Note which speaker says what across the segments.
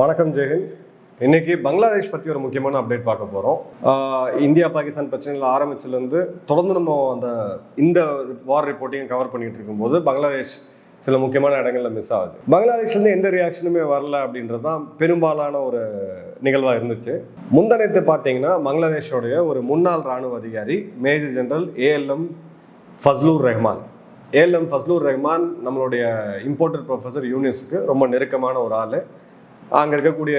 Speaker 1: வணக்கம் ஜெயஹிந்த் இன்னைக்கு பங்களாதேஷ் பற்றி ஒரு முக்கியமான அப்டேட் பார்க்க போகிறோம் இந்தியா பாகிஸ்தான் பிரச்சனைகள் ஆரம்பிச்சிலேருந்து தொடர்ந்து நம்ம அந்த இந்த வார் ரிப்போர்ட்டையும் கவர் பண்ணிட்டு இருக்கும்போது பங்களாதேஷ் சில முக்கியமான இடங்கள்ல மிஸ் ஆகுது. பங்களாதேஷ்லேருந்து எந்த ரியாக்ஷனுமே வரல அப்படின்றது தான் பெரும்பாலான ஒரு நிகழ்வாக இருந்துச்சு. முந்தனைத்து பார்த்தீங்கன்னா பங்களாதேஷோடைய ஒரு முன்னாள் ராணுவ அதிகாரி major general ALM Fazlur Rahman. ALM Fazlur Rahman நம்மளுடைய இம்போர்ட்டட் ப்ரொஃபஸர் யூனிஸ்க்கு ரொம்ப நெருக்கமான ஒரு ஆள். அங்கே இருக்கக்கூடிய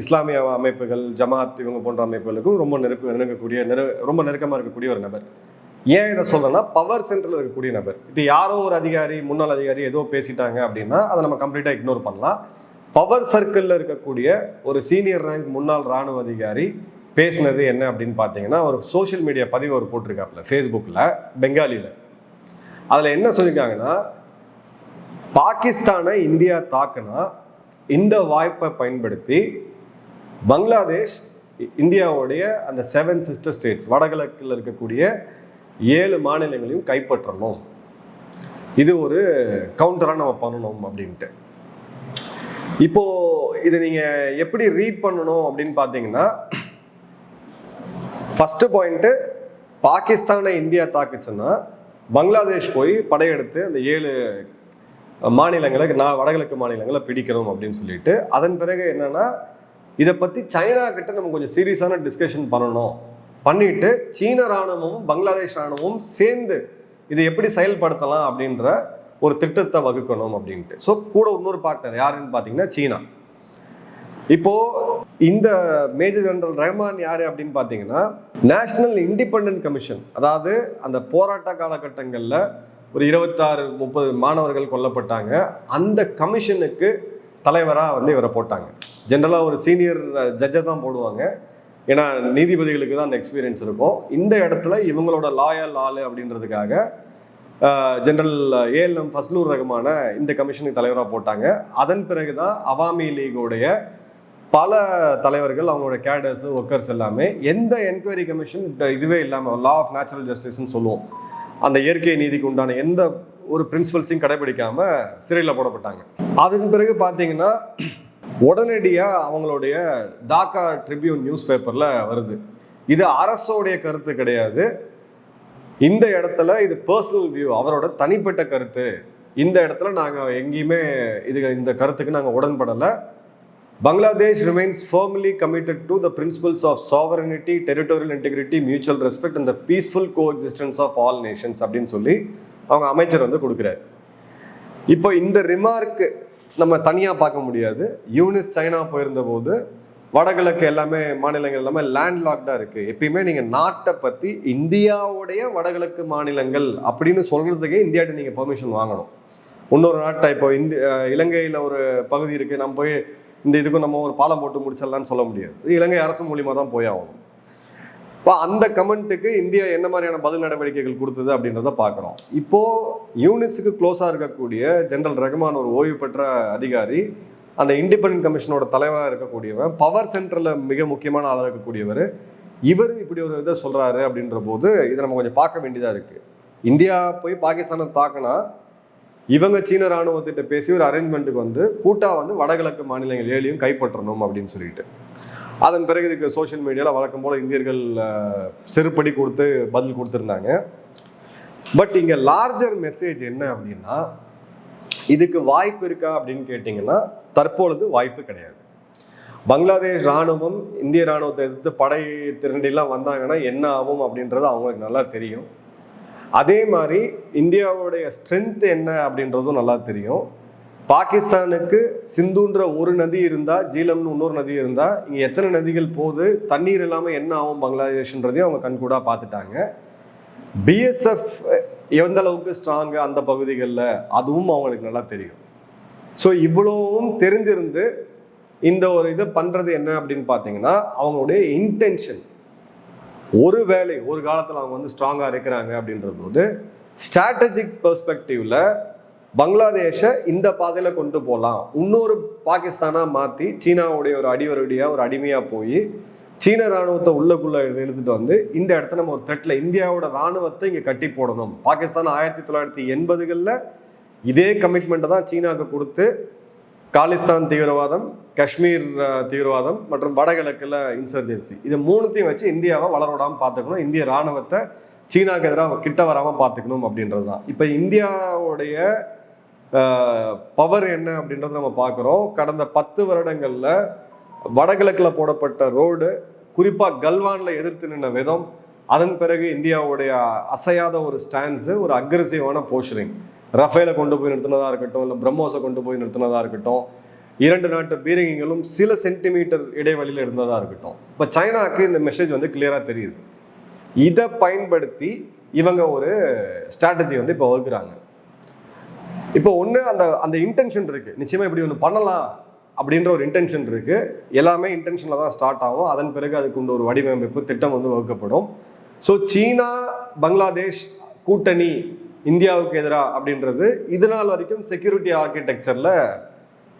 Speaker 1: இஸ்லாமிய அமைப்புகள் ஜமாத் இவங்க போன்ற அமைப்புகளுக்கும் ரொம்ப நெருக்க நெருங்கக்கூடிய நெரு ரொம்ப நெருக்கமாக இருக்கக்கூடிய ஒரு நபர். ஏன் இதை சொல்றேன்னா பவர் சென்டரில் இருக்கக்கூடிய நபர். இப்போ யாரோ ஒரு அதிகாரி முன்னாள் அதிகாரி ஏதோ பேசிட்டாங்க அப்படின்னா அதை நம்ம கம்ப்ளீட்டாக இக்னோர் பண்ணலாம். பவர் சர்க்கிளில் இருக்கக்கூடிய ஒரு சீனியர் ரேங்க் முன்னாள் ராணுவ அதிகாரி பேசினது என்ன அப்படின்னு பார்த்தீங்கன்னா ஒரு சோஷியல் மீடியா பதிவு அவர் போட்டிருக்காப்புல ஃபேஸ்புக்கில் பெங்காலியில் அதில் என்ன சொல்லியிருக்காங்கன்னா பாகிஸ்தானை இந்தியா தாக்குனா இந்த வாய்ப்பை பயன்படுத்தி பங்களாதேஷ் இ- இந்தியாவுடைய அந்த செவன் சிஸ்டர் ஸ்டேட்ஸ் வடகிழக்கில் இருக்கக்கூடிய ஏழு மாநிலங்களையும் கைப்பற்றணும். இது ஒரு கவுண்டராக நம்ம பண்ணணும் அப்படின்ட்டு. இப்போ இதை நீங்க எப்படி ரீட் பண்ணணும் அப்படின்னு பார்த்தீங்கன்னா ஃபர்ஸ்ட் பாயிண்ட்டு பாகிஸ்தானை இந்தியா தாக்குச்சுன்னா பங்களாதேஷ் போய் படையெடுத்து அந்த ஏழு மாநிலங்களை நான் வடகிழக்கு மாநிலங்களை பிடிக்கணும் அப்படின்னு சொல்லிட்டு அதன் பிறகு என்னன்னா இதை பற்றி சைனா கிட்ட நம்ம கொஞ்சம் சீரியஸான டிஸ்கஷன் பண்ணணும். பண்ணிட்டு சீன ராணுவமும் பங்களாதேஷ் ராணுவமும் சேர்ந்து இதை எப்படி செயல்படுத்தலாம் அப்படின்ற ஒரு திட்டத்தை வகுக்கணும் அப்படின்ட்டு. ஸோ கூட இன்னொரு பார்ட்னர் யாருன்னு பார்த்தீங்கன்னா சீனா. இப்போ இந்த மேஜர் ஜெனரல் ரஹ்மான் யாரு அப்படின்னு பார்த்தீங்கன்னா நேஷனல் இண்டிபெண்டன்ட் கமிஷன் அதாவது அந்த போராட்ட காலகட்டங்களில் ஒரு இருபத்தாறு முப்பது மாணவர்கள் கொல்லப்பட்டாங்க. அந்த கமிஷனுக்கு தலைவராக வந்து இவரை போட்டாங்க. ஜென்ரலாக ஒரு சீனியர் ஜட்ஜை தான் போடுவாங்க. ஏன்னா நீதிபதிகளுக்கு தான் அந்த எக்ஸ்பீரியன்ஸ் இருக்கும். இந்த இடத்துல இவங்களோட லாயல் ஆளு அப்படின்றதுக்காக ஜென்ரல் ஏஎல்எம் ஃபஸ்லூர் ரஹ்மான இந்த கமிஷனுக்கு தலைவராக போட்டாங்க. அதன் பிறகு தான் அவாமி லீகோடைய பல தலைவர்கள் அவங்களோட கேடர்ஸ் ஒர்க்கர்ஸ் எல்லாமே எந்த என்கொயரி கமிஷன் இதுவே இல்லாமல் லா ஆஃப் நேச்சுரல் ஜஸ்டிஸ்ன்னு சொல்லுவோம். அந்த இயற்கை நீதிக்கு உண்டான எந்த ஒரு பிரின்சிபல்ஸையும் கடைபிடிக்காம சிறையில் போடப்பட்டாங்க. அதன் பிறகு பார்த்தீங்கன்னா உடனடியாக அவங்களுடைய டாக்கா ட்ரிபியூன் நியூஸ் பேப்பரில் வருது. இது அரசோடைய கருத்து கிடையாது. இந்த இடத்துல இது பர்சனல் வியூ அவரோட தனிப்பட்ட கருத்து. இந்த இடத்துல நாங்கள் எங்கேயுமே இது இந்த கருத்துக்கு நாங்கள் உடன்படலை. Bangladesh remains firmly committed to the principles of sovereignty, territorial integrity, mutual respect and the peaceful coexistence of all nations அப்படின்னு சொல்லி அவங்க அமைச்சர் வந்து கொடுக்குறாரு. இப்போ இந்த ரிமார்க்கு நம்ம தனியாக பார்க்க முடியாது. யூனிஸ் சைனா போயிருந்த போது வடகிழக்கு எல்லாமே மாநிலங்கள் எல்லாமே லேண்ட் லாக்டாக இருக்குது எப்பயுமே நீங்கள் நாட்டை பற்றி இந்தியாவுடைய வடகிழக்கு மாநிலங்கள் அப்படின்னு சொல்கிறதுக்கே இந்தியாட்ட நீங்கள் பெர்மிஷன் வாங்கணும். இன்னொரு நாட்டை இப்போ இந்தி இலங்கையில் ஒரு பகுதி இருக்குது நம்ம போய் இந்த இதுக்கும் நம்ம ஒரு பாலம் போட்டு முடிச்சிடலான்னு சொல்ல முடியாது. இது இலங்கை அரசு மூலியமாக தான் போய் ஆகணும். இப்போ அந்த கமெண்ட்டுக்கு இந்தியா என்ன மாதிரியான பதில் நடவடிக்கைகள் கொடுத்தது அப்படின்றத பார்க்குறோம் இப்போது யூனிஸுக்கு க்ளோஸாக இருக்கக்கூடிய ஜெனரல் ரஹ்மான் ஒரு ஓய்வு பெற்ற அதிகாரி அந்த இண்டிபெண்ட் கமிஷனோட தலைவராக இருக்கக்கூடியவர் பவர் சென்டரில் மிக முக்கியமான ஆளாக இருக்கக்கூடியவர் இவர் இப்படி ஒரு இதை சொல்கிறாரு அப்படின்ற போது இதை நம்ம கொஞ்சம் பார்க்க வேண்டியதாக இருக்குது இந்தியா போய் பாகிஸ்தானை தாக்குனா இவங்க சீன ராணுவத்திட்ட பேசி ஒரு அரேஞ்ச்மெண்ட்டுக்கு வந்து கூட்டா வந்து வடகிழக்கு மாநிலங்கள் ஏழையும் கைப்பற்றணும் அப்படின்னு சொல்லிட்டு. அதன் பிறகு இதுக்கு சோஷியல் மீடியாவில் வழக்கம் போல் இந்தியர்கள் செருப்படி கொடுத்து பதில் கொடுத்துருந்தாங்க. பட் இங்கே லார்ஜர் மெசேஜ் என்ன அப்படின்னா இதுக்கு வாய்ப்பு இருக்கா அப்படின்னு கேட்டிங்கன்னா தற்பொழுது வாய்ப்பு கிடையாது. பங்களாதேஷ் ராணுவம் இந்திய ராணுவத்தை எதிர்த்து படை திரண்டிலாம் வந்தாங்கன்னா என்ன ஆகும் அப்படின்றது அவங்களுக்கு நல்லா தெரியும். அதே மாதிரி இந்தியாவுடைய ஸ்ட்ரென்த் என்ன அப்படின்றதும் நல்லா தெரியும். பாகிஸ்தானுக்கு சிந்துன்ற ஒரு நதி இருந்தால் ஜீலம்னு இன்னொரு நதி இருந்தால் இங்கே எத்தனை நதிகள் போகுது தண்ணீர் இல்லாமல் என்ன ஆகும் பங்களாதேஷ்ன்றதையும் அவங்க கண்கூடாக பார்த்துட்டாங்க. பிஎஸ்எஃப் எந்த அளவுக்கு ஸ்ட்ராங்கு அந்த பகுதிகளில் அதுவும் அவங்களுக்கு நல்லா தெரியும். ஸோ இவ்வளவும் தெரிஞ்சிருந்து இந்த ஒரு இதை பண்ணுறது என்ன அப்படின்னு பார்த்தீங்கன்னா அவங்களுடைய இன்டென்ஷன் ஒருவேளை ஒரு காலத்தில் அவங்க வந்து ஸ்ட்ராங்காக இருக்கிறாங்க அப்படின்ற போது ஸ்ட்ராட்டஜிக் பெர்ஸ்பெக்டிவில் பங்களாதேஷை இந்த பாதையில் கொண்டு போகலாம் இன்னொரு பாகிஸ்தானாக மாற்றி சீனாவுடைய ஒரு அடிவரடியாக ஒரு அடிமையாக போய் சீன ராணுவத்தை உள்ளக்குள்ள இழுத்துட்டு வந்து இந்த இடத்த நம்ம ஒரு த்ரெட்டில் இந்தியாவோட ராணுவத்தை இங்கே கட்டி போடணும். பாகிஸ்தான் ஆயிரத்தி தொள்ளாயிரத்தி எண்பதுகளில் இதே கமிட்மெண்ட்டை தான் சீனாவுக்கு கொடுத்து காலிஸ்தான் தீவிரவாதம் காஷ்மீர் தீவிரவாதம் மற்றும் வடகிழக்கில் இன்சர்ஜென்சி இது மூணுத்தையும் வச்சு இந்தியாவை வளர பார்த்துக்கணும். இந்திய ராணுவத்தை சீனாக்கு எதிராக கிட்ட வராமல் பார்த்துக்கணும் அப்படின்றது தான் இப்போ இந்தியாவுடைய பவர் என்ன அப்படின்றத நம்ம பார்க்குறோம். கடந்த பத்து வருடங்களில் வடகிழக்கில் போடப்பட்ட ரோடு குறிப்பாக கல்வானில் எதிர்த்து நின்ன விதம் அதன் பிறகு இந்தியாவுடைய அசையாத ஒரு ஸ்டாண்ட்ஸு ஒரு அக்ரெசிவான போஷரிங் ரஃபேலை கொண்டு போய் நிறுத்தினதாக இருக்கட்டும் இல்லை பிரம்மோஸை கொண்டு போய் நிறுத்தினதாக இருக்கட்டும் இரண்டு நாட்டு பீரங்கிகளும் சில சென்டிமீட்டர் இடைவெளியில் இருந்ததாக இருக்கட்டும். இப்போ சைனாக்கு இந்த மெசேஜ் வந்து கிளியராக தெரியுது. இதை பயன்படுத்தி இவங்க ஒரு ஸ்ட்ராட்டஜி வந்து இப்போ வகுக்கிறாங்க. இப்போ ஒன்று அந்த அந்த இன்டென்ஷன் இருக்கு. நிச்சயமா இப்படி ஒன்று பண்ணலாம் அப்படின்ற ஒரு இன்டென்ஷன் இருக்கு. எல்லாமே இன்டென்ஷனில் தான் ஸ்டார்ட் ஆகும். அதன் பிறகு அதுக்குண்டு ஒரு வடிவமைப்பு திட்டம் வந்து வகுக்கப்படும். ஸோ சீனா பங்களாதேஷ் கூட்டணி இந்தியாவுக்கு எதிராக அப்படின்றது இது நாள் வரைக்கும் செக்யூரிட்டி ஆர்கிடெக்சரில்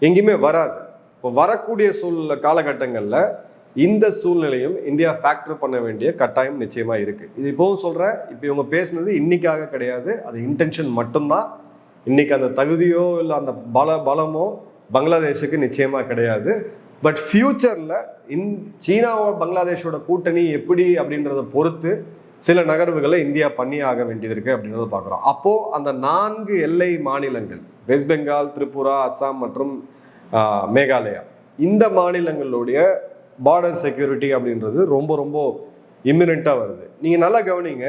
Speaker 1: எங்கேயுமே வராது. இப்போ வரக்கூடிய சூழ்நிலை காலகட்டங்களில் இந்த சூழ்நிலையும் இந்தியா ஃபேக்டர் பண்ண வேண்டிய கட்டாயம் நிச்சயமாக இருக்குது இது இப்போவும் சொல்கிறேன் இப்போ இவங்க பேசுனது இன்னைக்காக கிடையாது. அது இன்டென்ஷன் மட்டும்தான். இன்னைக்கு அந்த தகுதியோ இல்லை அந்த பல பலமோ பங்களாதேஷுக்கு நிச்சயமாக கிடையாது. பட் ஃப்யூச்சரில் இந் சீனாவோட பங்களாதேஷோட கூட்டணி எப்படி அப்படின்றத பொறுத்து சில நகர்வுகளை இந்தியா பண்ணி ஆக வேண்டியது இருக்கு அப்படின்றத பார்க்குறோம். அப்போது அந்த நான்கு எல்லை மாநிலங்கள் வெஸ்ட் பெங்கால் திரிபுரா அஸ்ஸாம் மற்றும் மேகாலயா இந்த மாநிலங்களுடைய பார்டர் செக்யூரிட்டி அப்படின்றது ரொம்ப ரொம்ப இம்மினண்ட்டாக வருது. நீங்கள் நல்லா கவனிங்க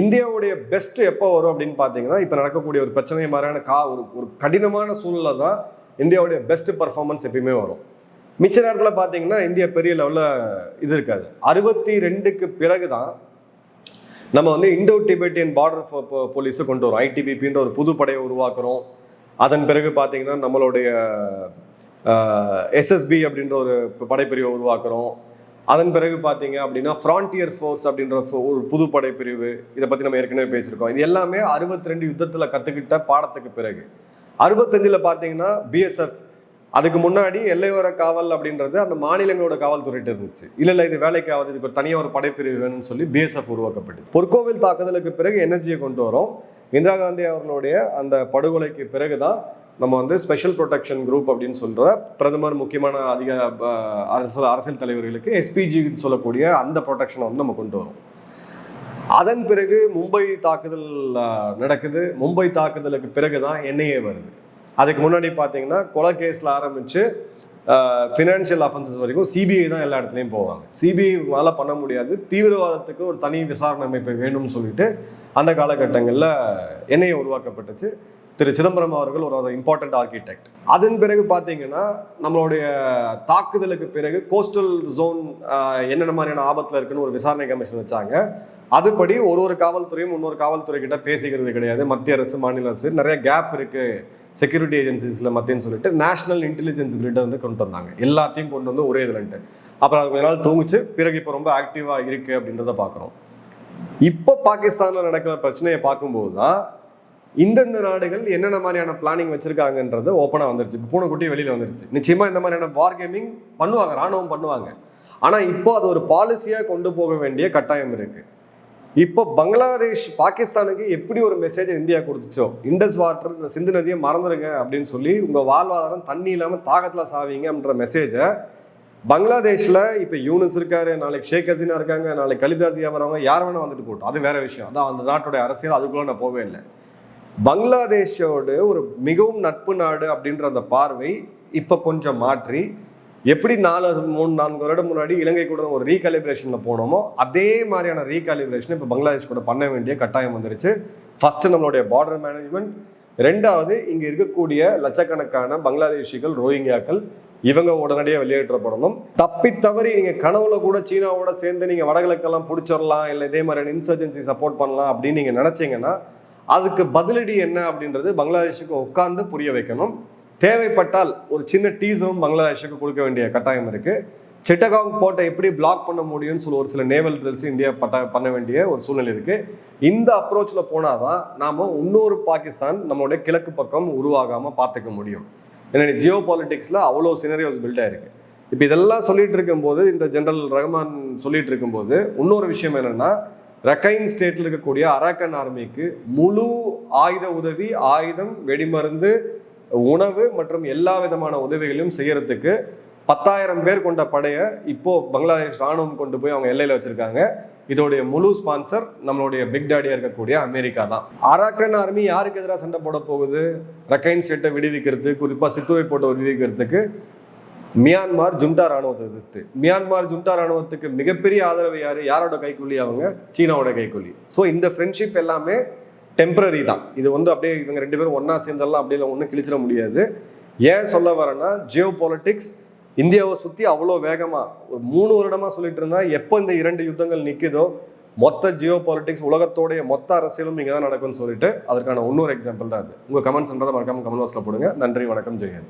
Speaker 1: இந்தியாவுடைய பெஸ்ட் எப்போ வரும் அப்படின்னு பார்த்தீங்கன்னா இப்போ நடக்கக்கூடிய ஒரு பிரச்சனை மாதிரியான கா ஒரு ஒரு கடினமான சூழ்நிலை தான் இந்தியாவுடைய பெஸ்ட் பர்ஃபார்மன்ஸ் எப்பயுமே வரும். மிச்ச நேரத்தில் பார்த்தீங்கன்னா இந்தியா பெரிய லெவலில் இது இருக்காது. அறுபத்தி ரெண்டுக்கு பிறகு தான் நம்ம வந்து இந்தோ டிபெட்டியன் பார்டர் போலீஸை கொண்டு வரோம். ஐடிபிபின்ற ஒரு புது படையை உருவாக்குறோம். அதன் பிறகு பார்த்தீங்கன்னா நம்மளுடைய எஸ்எஸ்பி அப்படின்ற ஒரு படைப்பிரிவை உருவாக்குறோம். அதன் பிறகு பார்த்தீங்க அப்படின்னா ஃப்ரான்டியர் ஃபோர்ஸ் அப்படின்ற ஒரு புது படைப்பிரிவு. இதை பற்றி நம்ம ஏற்கனவே பேசியிருக்கோம். இது எல்லாமே அறுபத்தி ரெண்டு யுத்தத்தில் கற்றுக்கிட்ட பாடத்துக்கு பிறகு. அறுபத்தஞ்சில் பார்த்தீங்கன்னா பிஎஸ்எஃப் அதுக்கு முன்னாடி எல்லையோர காவல் அப்படின்றது அந்த மாநிலங்களோட காவல்துறையிட்ட இருந்துச்சு. இல்லை இல்லை இது வேலைக்கு ஆகுது இப்போ ஒரு தனியாக ஒரு படைப்பிரிவு வேணும்னு சொல்லி பிஎஸ்எஃப் உருவாக்கப்பட்டது. பொற்கோவில் தாக்குதலுக்கு பிறகு என்எஸ்ஜியை கொண்டு வரோம். இந்திரா காந்தி அவர்களுடைய அந்த படுகொலைக்கு பிறகு தான் நம்ம வந்து ஸ்பெஷல் ப்ரொடெக்ஷன் குரூப் அப்படின்னு சொல்கிற பிரதமர் முக்கியமான அதிகார அரசு அரசியல் அரசியல் தலைவர்களுக்கு எஸ்பிஜின்னு சொல்லக்கூடிய அந்த ப்ரொடெக்ஷனை வந்து நம்ம கொண்டு வரோம். அதன் பிறகு மும்பை தாக்குதல் நடக்குது. மும்பை தாக்குதலுக்கு பிறகு தான் என்ஐஏ வருது. அதுக்கு முன்னாடி பார்த்தீங்கன்னா கொலை கேஸில் ஆரம்பித்து ஃபினான்ஷியல் அஃபென்சஸ் வரைக்கும் சிபிஐ தான் எல்லா இடத்துலையும் போவாங்க. சிபிஐ மேலே பண்ண முடியாது. தீவிரவாதத்துக்கு ஒரு தனி விசாரணை அமைப்பு வேணும்னு சொல்லிட்டு அந்த காலகட்டங்களில் என்ஐஏ உருவாக்கப்பட்டுச்சு. திரு சிதம்பரம் அவர்கள் ஒரு இம்பார்ட்டன்ட் ஆர்கிடெக்ட் அதன் பிறகு பார்த்தீங்கன்னா நம்மளுடைய தாக்குதலுக்கு பிறகு கோஸ்டல் ஜோன் என்னென்ன மாதிரியான ஆபத்தில் இருக்குன்னு ஒரு விசாரணை கமிஷன் வச்சாங்க. அதுபடி ஒரு ஒரு காவல்துறையும் இன்னொரு காவல்துறை கிட்ட பேசிக்கிறது கிடையாது. மத்திய அரசு மாநில அரசு நிறைய கேப் இருக்குது செக்யூரிட்டி ஏஜென்சிஸில் மத்தியன்னு சொல்லிட்டு நேஷனல் இன்டெலிஜென்ஸ் கிரிட்டை வந்து கொண்டு வந்தாங்க. எல்லாத்தையும் கொண்டு வந்து ஒரே இதுலன்ட்டு அப்புறம் அது கொஞ்ச நாள் தூங்குச்சு. பிறகு இப்போ ரொம்ப ஆக்டிவாக இருக்குது அப்படின்றத பார்க்குறோம் இப்போ பாகிஸ்தானில் நடக்கிற பிரச்சனையை பார்க்கும்போது தான் இந்தந்த நாடுகள் என்னென்ன மாதிரியான பிளானிங் வச்சிருக்காங்கன்றது ஓப்பனாக வந்துருச்சு. இப்போ பூனைக்குட்டி வெளியில் வந்துருச்சு. நிச்சயமாக இந்த மாதிரியான வார் கேமிங் பண்ணுவாங்க ராணுவம் பண்ணுவாங்க. ஆனால் இப்போ அது ஒரு பாலிசியாக கொண்டு போக வேண்டிய கட்டாயம் இருக்குது இப்போ பங்களாதேஷ் பாகிஸ்தானுக்கு எப்படி ஒரு மெசேஜ் இந்தியா கொடுத்துச்சோ? இண்டஸ் வாட்டர் சிந்து நதியை மறந்துடுங்க அப்படின்னு சொல்லி உங்கள் வாழ்வாதாரம் தண்ணி இல்லாமல் தாகத்தில் சாவீங்க அப்படின்ற மெசேஜை பங்களாதேஷில் இப்போ யூனிஸ் இருக்காரு நாளைக்கு ஷேக் ஹசீனா இருக்காங்க நாளைக்கு கலிதாசியா வரவங்க யார் வேணா வந்துட்டு போட்டோம் அது வேற விஷயம். அதான் அந்த நாட்டுடைய அரசியல் அதுக்குள்ளே நான் போவே இல்லை. பங்களாதேஷோடு ஒரு மிகவும் நட்பு நாடு அப்படின்ற அந்த பார்வை இப்போ கொஞ்சம் மாற்றி எப்படி நாலு மூணு நான்கு வருடம் முன்னாடி இலங்கை கூட ஒரு ரீகாலிபிரேஷனில் போனோமோ அதே மாதிரியான ரீகாலிபிரேஷன் இப்போ பங்களாதேஷ் கூட பண்ண வேண்டிய கட்டாயம் வந்துருச்சு. ஃபர்ஸ்ட் நம்மளுடைய பார்டர் மேனேஜ்மெண்ட் ரெண்டாவது இங்கே இருக்கக்கூடிய லட்சக்கணக்கான பங்களாதேஷிகள் ரோஹிங்கியாக்கள் இவங்க உடனடியாக வெளியேற்றப்படணும். தப்பி தவறி நீங்கள் கனவுல கூட சீனாவோட சேர்ந்து நீங்கள் வடகிழக்கெல்லாம் பிடிச்சிடலாம் இல்லை இதே மாதிரியான இன்சர்ஜென்சி சப்போர்ட் பண்ணலாம் அப்படின்னு நீங்கள் நினச்சிங்கன்னா அதுக்கு பதிலடி என்ன அப்படின்றது பங்களாதேஷுக்கு உட்காந்து புரிய வைக்கணும். தேவைப்பட்டால் ஒரு சின்ன டீசரும் பங்களாதேஷுக்கு கொடுக்க வேண்டிய கட்டாயம் இருக்கு. சிட்டகாங் போட்டை எப்படி பிளாக் பண்ண முடியும்னு சொல்லி ஒரு சில நேவல் ட்ரில்ஸ் இந்தியா பட்ட பண்ண வேண்டிய ஒரு சூழ்நிலை இருக்கு. இந்த அப்ரோச்ல போனாதான் நாம இன்னொரு பாகிஸ்தான் நம்மளுடைய கிழக்கு பக்கம் உருவாகாம பார்த்துக்க முடியும். ஏன்னா ஜியோ பாலிட்டிக்ஸ்ல அவ்வளோ சினரியோஸ் பில்ட் ஆயிருக்கு. இப்போ இதெல்லாம் சொல்லிட்டு இருக்கும்போது இந்த ஜெனரல் ரஹ்மான் சொல்லிட்டு இருக்கும்போது இன்னொரு விஷயம் என்னன்னா ரக்கைன் ஸ்டேட்ல இருக்கக்கூடிய அராக்கன் ஆர்மிக்கு முழு ஆயுத உதவி ஆயுதம் வெடிமருந்து உணவு மற்றும் எல்லா விதமான உதவிகளையும் செய்யறதுக்கு பத்தாயிரம் பேர் கொண்ட படையை இப்போ பங்களாதேஷ் ராணுவம் கொண்டு போய் அவங்க எல்லையில வச்சிருக்காங்க. இதோடைய முழு ஸ்பான்சர் நம்மளுடைய பிக் டேடியா இருக்கக்கூடிய அமெரிக்கா தான். அராக்கன் ஆர்மி யாருக்கு எதிராக சண்டை போட போகுது? ரக்கைன் ஸ்டேட்டை விடுவிக்கிறது குறிப்பா சித்துவை போட்டு விடுவிக்கிறதுக்கு மியான்மார் ஜுண்டா ராணுவத்தை எதிர்த்து. மியான்மார் ஜுண்டா ராணுவத்துக்கு மிகப்பெரிய ஆதரவு யாரு? யாரோட கைக்கூலி அவங்க? சீனாவோட கைக்கூலி. ஸோ இந்த ஃப்ரெண்ட்ஷிப் எல்லாமே டெம்பரரி தான். இது வந்து அப்படியே இவங்க ரெண்டு பேரும் ஒன்றா சேர்ந்தெல்லாம் அப்படியே ஒன்றும் கிழிச்சிட முடியாது. ஏன் சொல்ல வரேன்னா ஜியோ பாலிட்டிக்ஸ் இந்தியாவை சுற்றி அவ்வளோ வேகமாக ஒரு மூணு வருடமாக சொல்லிட்டு இருந்தா எப்போ இந்த இரண்டு யுத்தங்கள் நிற்குதோ மொத்த ஜியோ பாலிட்டிக்ஸ் உலகத்தோடைய மொத்த அரசியலும் இங்கே தான் நடக்கும்னு சொல்லிட்டு அதற்கான இன்னொரு எக்ஸாம்பிள் தான் அது. உங்கள் கமெண்ட்ஸ் மறக்காமல் கமெண்ட் பாக்ஸில் போடுங்க. நன்றி வணக்கம் ஜெயஹிந்த்.